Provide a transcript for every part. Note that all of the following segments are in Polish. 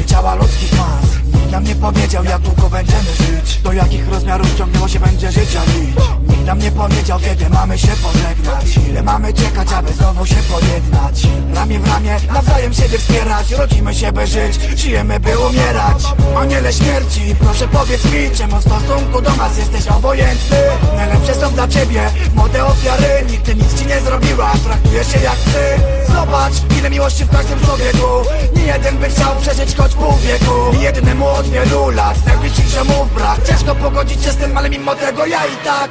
takie ciała ludzkich mas. Nam nie powiedział jak długo będziemy żyć. Do jakich rozmiarów ciągnęło się będzie życia Nikt nam nie powiedział kiedy mamy się pożegnać. Ile mamy czekać aby znowu się pojednać? Ramię w ramię nawzajem siebie wspierać. Rodzimy się by żyć, żyjemy by umierać Aniele śmierci, proszę powiedz mi Czemu w stosunku do nas jesteś obojętny? Najlepsze są dla ciebie młode ofiary Nigdy nic ci nie zrobiła, traktujesz się jak ty. Zobacz ile miłości w każdym człowieku. Nie jeden by chciał przeżyć choć pół wieku. Nie jednemu od wielu lat Najbliższemu brak. Ciężko pogodzić się z tym, ale mimo tego ja i tak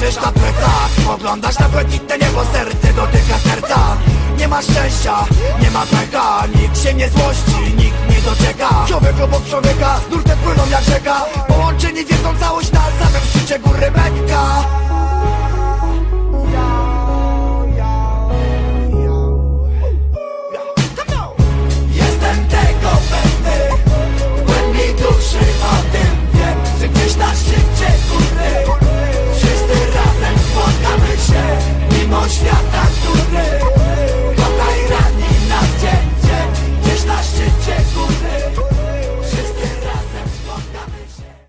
leżysz na plecach. Spoglądasz na błękitne niebo, serce dotyka serca. Nie ma szczęścia, nie ma pecha Nikt się nie złości, nikt nie doczeka Człowiek obok człowieka, z nurtem płyną jak rzeka. Połączeni w jedną całość na samym szczycie góry B